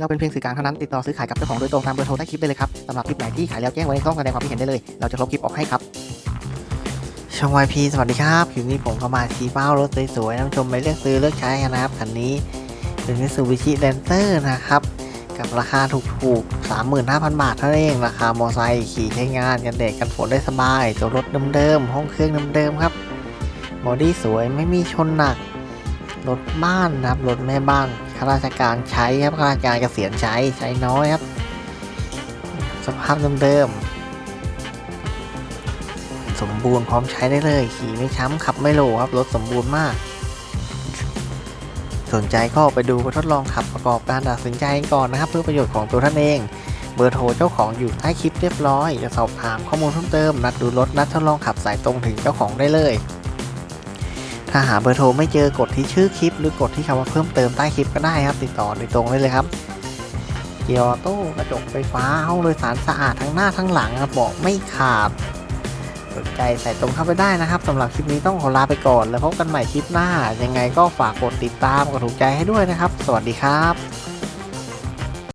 เราเป็นเพียงสื่อกลางเท่านั้นติดต่อซื้อขายกับเจ้าของโดยตรงตามเบอร์โทรใต้คลิปได้เลยครับสำหรับคลิปไหนที่ขายแล้วแจ้งไว้ในช่องแสดงความคิดเห็นได้เลย เราจะลบคลิปออกให้ครับ ช่อง YP สวัสดีครับคลิปนี้ผมก็มาชี้เป้ารถสวยๆท่านผู้ชมไปเลือกซื้อเลือกใช้กันนะครับคันนี้เป็น Mitsubishi Lancer นะครับกับราคาถูกๆ 35,000 บาทเท่านั้นเองราคามอไซค์ขี่ใช้งานกันแดดกันฝนได้สบายตัวรถเดิมๆห้องเครื่องเดิมๆครับบอดี้สวยไม่มีชนหนักรถบ้านนะครับรถแม่บ้าน ข้าราชการใช้ครับข้าราชการเกษียณใช้ใช้น้อยครับ สภาพเดิมๆสมบูรณ์พร้อมใช้ได้เลย ขี่ไม่ช้ำขับไม่โลครับรถสมบูรณ์มาก สนใจก็ไปดูไปทดลองขับประกอบการตัดสินใจก่อนนะครับ เพื่อประโยชน์ของตัวท่านเองเบอร์โทรเจ้าของอยู่ใต้คลิปเรียบร้อย จะสอบถามข้อมูลเพิ่มเติม นัดดูรถ นัดทดลองขับสายตรงถึงเจ้าของได้เลย ถ้าหาเบอร์โทรไม่เจอกดที่ชื่อคลิป หรือกดที่คำว่าเพิ่มเติมใต้คลิปก็ได้ครับ ติดต่อโดยตรงได้เลยครับ เกียร์ออโต้กระจกไฟฟ้าห้องโดยสารสะอาดทั้งหน้าทั้งหลังครับเบาะไม่ขาดสนใจใส่ตรงเข้าไปได้นะครับสำหรับคลิปนี้ต้องขอลาไปก่อน แล้วพบกันใหม่คลิปหน้า ยังไงก็ฝากกดติดตามกดถูกใจให้ด้วยนะครับ สวัสดีครับ